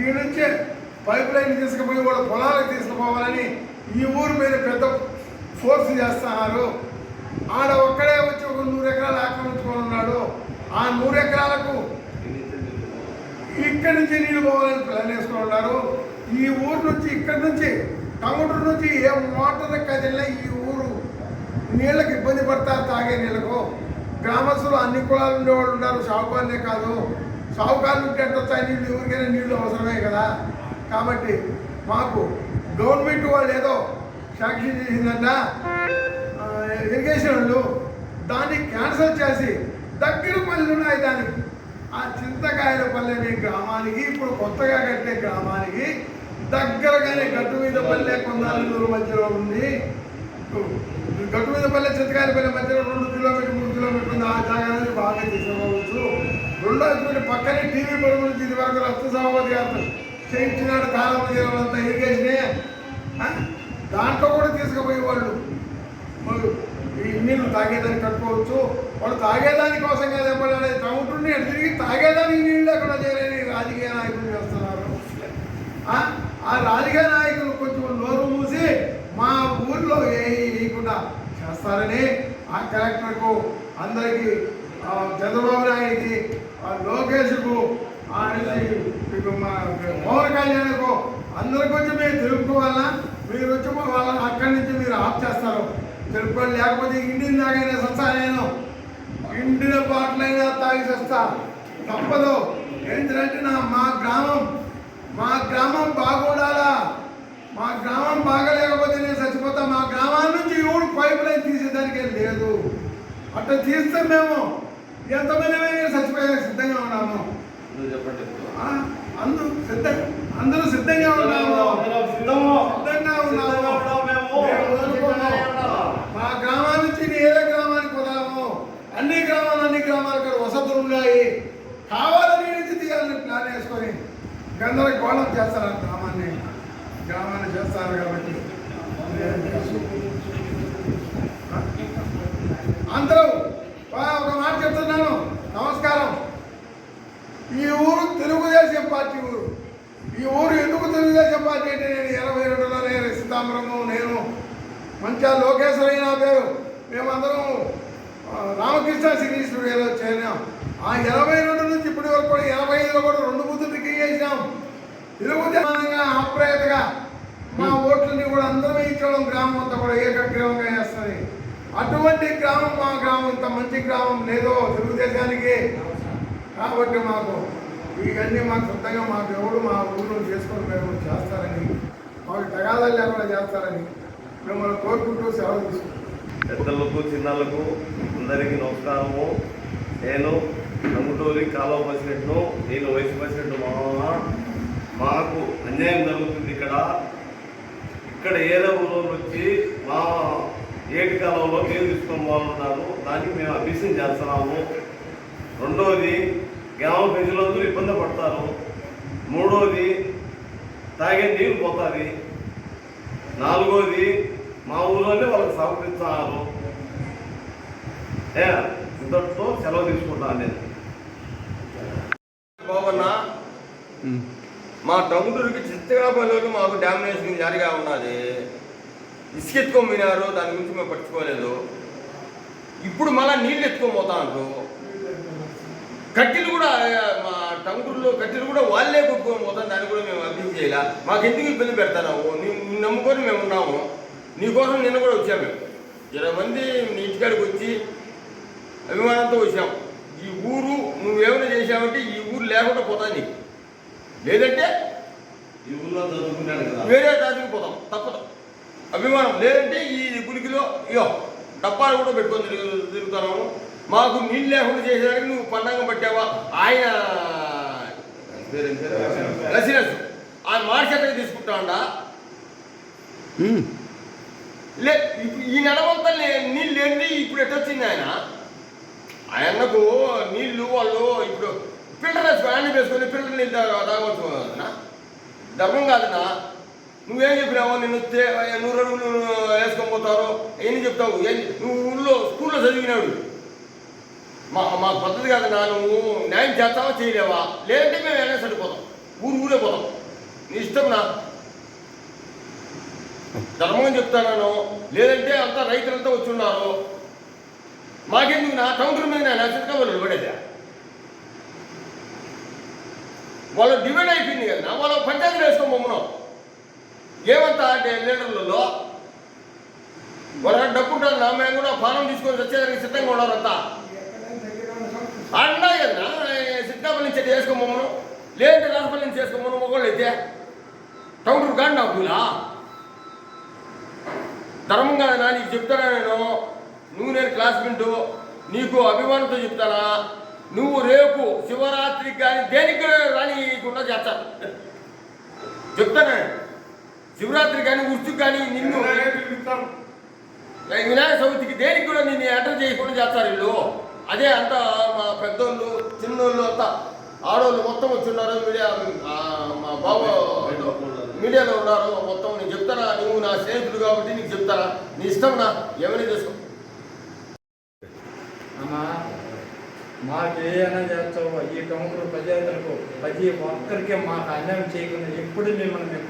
ఈ నుంచే pipe line తీసుకుపోయి వాళ్ళ పొలాలకు తీసుకుపోవాలని ఈ ఊరు మీద పెద్ద ఫోర్స్ చేస్తున్నారు. ఆడ ఒక్కడే వచ్చి ఒక నూరు ఎకరాలు ఆక్రమించుకొని ఉన్నాడు ఆ నూరు ఎకరాలకు ఇక్కడి నుంచి నీళ్ళు పోవాలని ప్లాన్ వేసుకొని ఉన్నారు ఈ ఊరు నుంచి ఇక్కడి నుంచి టమోటర్ నుంచి ఏ మోటార్ కదిలినా ఈ ఊరు నీళ్ళకి ఇబ్బంది పడతారు తాగే నీళ్ళకు. గ్రామస్తులు అన్ని కులాలు ఉండేవాళ్ళు ఉన్నారు షావుకారులే కాదు. షావుకారులు ఉంటే వస్తాయి? నీళ్ళు ఎవరికైనా నీళ్ళు అవసరమే కదా. కాబట్టి మాకు గవర్నమెంట్ వాళ్ళు ఏదో శాంక్షన్ చేసిందంట ఇరిగేషన్ వాళ్ళు దాన్ని క్యాన్సిల్ చేసి దగ్గర పల్లెలు ఉన్నాయి దానికి. ఆ చింతకాయల పల్లె అనే గ్రామానికి ఇప్పుడు కొత్తగా కట్టే గ్రామానికి దగ్గరగానే గట్టు మీద పల్లె కొందాలూరు మధ్యలో ఉంది. గట్టు మీద పల్లె చింతకాయల పల్లె మధ్యలో రెండు కిలోమీటర్ మూడు కిలోమీటర్ ఉంది. ఆ జాగాన్ని బాగా తీసుకోవచ్చు రెండోది పక్కనే టీవీ పరుగులు నుంచి ఇది వరకు రక్త సమాపతి గారు చేయించినాడు కాలం అంతా ఇరిగేషనే దాంట్లో కూడా తీసుకుపోయే వాళ్ళు ఈ నీళ్ళు తాగేదానికి కట్టుకోవచ్చు. వాళ్ళు తాగేదాని కోసం కాదు ఎప్పుడైనా తమ్ముటుండి తిరిగి తాగేదానికి నీళ్ళు లేకుండా చేయలేని రాజకీయ నాయకులు చేస్తున్నారు. ఆ? రాజకీయ నాయకులు కొంచెం నోరు మూసి మా ఊర్లో ఏ వేయకుండా చేస్తారని ఆ కలెక్టర్కు అందరికీ చంద్రబాబు నాయుడికి లోకేష్కు ఆ మా పవన్ కళ్యాణ్కు అందరి గురించి మేము తెలుపుకోవాలా మీరు వచ్చి వాళ్ళని అక్కడి నుంచి మీరు ఆఫ్ చేస్తారు. తెలుపుకోవాలి లేకపోతే ఇండియన్ దాకైనా సస్తా నేను. ఇండిన బాటలైనా తాగి సస్తా తప్పదు. ఏంటంటే నా మా గ్రామం మా గ్రామం బాగుండాలా? మా గ్రామం బాగలేకపోతే నేను చచ్చిపోతా. మా గ్రామం నుంచి ఎవడు పైప్ లైన్ తీసేదానికి లేదు. అట్లా తీస్తే మేము ఎంతమంది చచ్చిపోయే సిద్ధంగా ఉన్నాము? చెప్పండి? అందరూ సిద్ధ అందరూ సిద్ధంగా ఉన్నాము. సిద్ధంగా ఉన్నాము. ఉన్నాము. మా గ్రామం నుంచి ఏ గ్రామానికి పోదాము. అన్ని గ్రామాలు అన్ని గ్రామాలకు వసతులు ఉన్నాయి. కావాలని నుంచి తీయాలని ప్లాన్ వేసుకొని గందరగోళం చేస్తారు ఆ గ్రామాన్ని. గ్రామాన్ని చేస్తారు కాబట్టి అందరూ ఆ, ఒక మాట చెప్తున్నాను నమస్కారం ఈ ఊరు తెలుగుదేశం పార్టీ ఊరు ఈ ఊరు ఎందుకు తెలుగుదేశం పార్టీ అంటే నేను ఇరవై రెండులో నేను సీతాంబరము నేను మంచిగా లోకేశ్వరయ్య నా పేరు. మేమందరం రామకృష్ణ సినీ ఏదో చేరినాం. ఆ ఇరవై రెండు నుంచి ఇప్పటి వరకు కూడా ఇరవై ఐదులో కూడా రెండు బుద్ధులు చేసినాం. తెలుగుదేశంగా అప్రయతగా మా ఓట్లని కూడా అందరం ఇచ్చడం గ్రామం అంతా కూడా ఏకగ్రీవంగా వేస్తుంది అటువంటి గ్రామం మా గ్రామం ఇంత మంచి గ్రామం లేదో తెలుగుదేశానికి. కాబట్టి మాకు ఇవన్నీ మాకు సొంతంగా మా దేవుడు మా ఊళ్ళో చేసుకొని మేము చేస్తారని మాకు తగాదాలు లేకుండా చేస్తారని మిమ్మల్ని కోరుకుంటూ సేవ తీసుకుంటాం పెద్దలకు చిన్నలకు అందరికీ నమస్కారము. నేను నమ్ముటూరి కాలువ ప్రెసిడెంట్ను నేను వైస్ ప్రెసిడెంట్ మామ మాకు అన్యాయం జరుగుతుంది ఇక్కడ. ఇక్కడ ఏదో ఊరు వచ్చి మా ఏటి కాలంలో నీళ్ళు తీసుకొని పోతున్నారు దానికి మేము అభ్యసం చేస్తున్నాము. రెండవది గ్రామ ప్రజలందరూ ఇబ్బంది పడతారు. మూడోది తాగే నీళ్ళు పోతుంది. నాలుగోది మా ఊళ్ళోనే వాళ్ళకి సహకరిస్తున్నారు ఏ ఇంతటితో సెలవు తీసుకుంటాను నేను బాబన్న మా టంగుటూరుకి చిత్తగాపల్లికి మాకు డామినేషన్ జారీగా ఉన్నది. ఇసుక ఎత్తుకోమినారు దాని గురించి మేము పట్టించుకోలేదు. ఇప్పుడు మళ్ళీ నీళ్ళు ఎత్తుకొని పోతా అంటారు కట్టెలు కూడా ఆ, టంగుటూరులో కట్టెలు కూడా వాళ్ళే కొట్టుకొని పోతాం దాన్ని కూడా మేము అభివృద్ధి చేయాల. మాకు ఎందుకు ఇబ్బంది పెడతాము నీ నమ్ముకొని మేము ఉన్నాము. నీకోసం నిన్న కూడా వచ్చాము మేము. ఇరవై మంది నీ ఇంటికాడికి వచ్చి అభిమానంతో వచ్చాం. ఈ ఊరు నువ్వేమైనా చేసావంటే ఈ ఊరు లేకుండా పోతా నీకు. లేదంటే ఈ ఊళ్ళో చదువుకున్నాను కదా. వేరే దానికి పోతాం. తప్పదు. అభిమానం లేదంటే ఈ గురికిలో ఇయో డబ్బాలు కూడా పెట్టుకొని తిరుగు తిరుగుతున్నాము. మాకు నీళ్ళు లేకుండా చేసేదానికి నువ్వు పండగం పట్టావా? ఆయన రసిరస్ ఆ మార్కెట్ తీసుకుంటాడా లే ఈ నడవంతా లే- నీళ్ళు లేని ఇప్పుడు ఎట్టొచ్చింది ఆయన? ఆయనకు నీళ్ళు వాళ్ళు ఇప్పుడు ఫిల్టర్ వేసుకో ఆయన వేసుకొని ఫిల్టర్ నీళ్ళు తాగ- తాగవచ్చు అన్నా? ధర్మం కాదన్నా నువ్వేం చెప్పినావు నిన్ను నూరు అడుగులు వేసుకొని పోతారు ఏం చెప్తావు? నువ్వు ఊళ్ళో స్కూల్లో చదివినాడు. మా మా పద్ధతి కాదు నా నువ్వు న్యాయం చేస్తావా చేయలేవా? లేదంటే మేము వెళ్ళే సరిపోతాం. ఊరు ఊరే పోతాం. నీ ఇష్టం నా. ధర్మం చెప్తాను లేదంటే అంతా రైతులంతా వచ్చి ఉన్నారు మాకెందుకు నా కౌంటర్ మీద నేను అసలుగా వాళ్ళు పడేదా వాళ్ళు డివైడ్ అయిపోయింది కదా. వాళ్ళు వేసుకో మమ్మను. ఏమంతా అంటే లీడర్లలో వాళ్ళ డబ్బు ఉంటారు నా మేము కూడా పానం తీసుకొని వచ్చేదానికి సిద్ధంగా ఉన్నారంతా అన్నా కదా సిద్ధాపల్లి నుంచి వేసుకోమమ్మను లేదంటే రాజపల్లి నుంచి వేసుకోమను మొగోళ్ళు అయితే. కౌంటర్ కాదు నా పూలా? ధర్మం కాదనా నీకు చెప్తానా నేను? నువ్వు నేను క్లాస్మేట్ నీకు అభిమానంతో చెప్తానా? నువ్వు రేపు శివరాత్రికి కానీ దేనికి రానికుండా చేస్తాను. చెప్తానా శివరాత్రి కానీ ఉర్చుకు కానీ నిన్ను వినాయక చవితికి దేనికి కూడా నిన్ను ఎంటర్ చేయకుండా చేస్తారు వీళ్ళు? అదే అంతా మా పెద్దోళ్ళు చిన్నోళ్ళు అంతా. ఆడవాళ్ళు మొత్తం వచ్చి ఉన్నారు మీడియా మా బాబు మీడియాలో ఉన్నారు మొత్తం నేను చెప్తానా? నువ్వు నా స్నేహితుడు కాబట్టి నీకు చెప్తానా? నీ ఇష్టం నా? ఏమైనా చేసుకో. అమ్మా మాకు అన్నం చేస్తావు? ఈ టౌన్ ప్రజలకు ప్రతి ఒక్కరికి మాకు అన్యాయం చేయకుండా ఎప్పుడు మిమ్మల్ని